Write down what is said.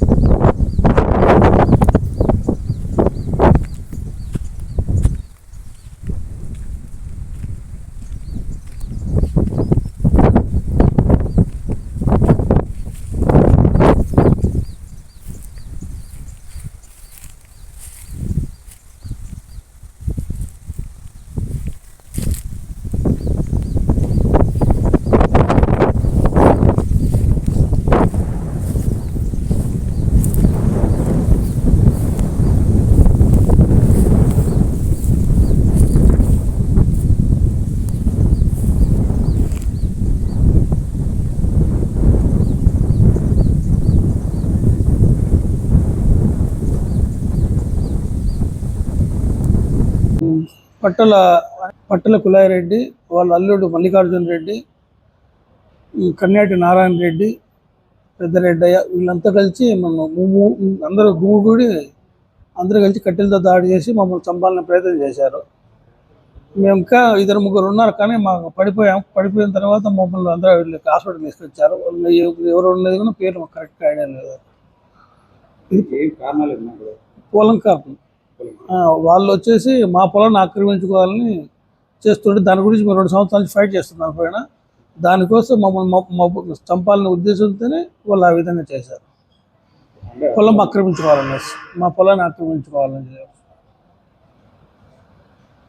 Thank you. పట్టల పట్టల కులాయిరెడ్డి వాళ్ళ అల్లుడు మల్లికార్జున రెడ్డి ఈ కన్యాటి నారాయణ రెడ్డి పెద్దరెడ్డయ్య వీళ్ళంతా కలిసి మనం అందరూ గుమిగూడి అందరూ కలిసి కట్టెలతో దాడి చేసి మమ్మల్ని చంపాలని ప్రయత్నం చేశారు. మేము ఇంకా ఇద్దరు ముగ్గురు ఉన్నారు కానీ మాకు పడిపోయాం. పడిపోయిన తర్వాత మమ్మల్ని అందరూ వీళ్ళకి హాస్పిటల్ తీసుకొచ్చారు. ఎవరు ఉండేది కూడా పేరు మాకు కరెక్ట్గా ఐడియా లేదు. ఏం కారణాలు? పొలం కాపు. ఆ, వాళ్ళు వచ్చేసి మా పొలాన్ని ఆక్రమించుకోవాలని చేస్తుంటే దాని గురించి మేము రెండు సంవత్సరాల నుంచి ఫైట్ చేస్తున్నాం పైన. దానికోసం మమ్మల్ని చంపాలనే ఉద్దేశంతోనే వాళ్ళు ఆ విధంగా చేశారు. పొలం ఆక్రమించుకోవాలనేసి మా పొలాన్ని ఆక్రమించుకోవాలని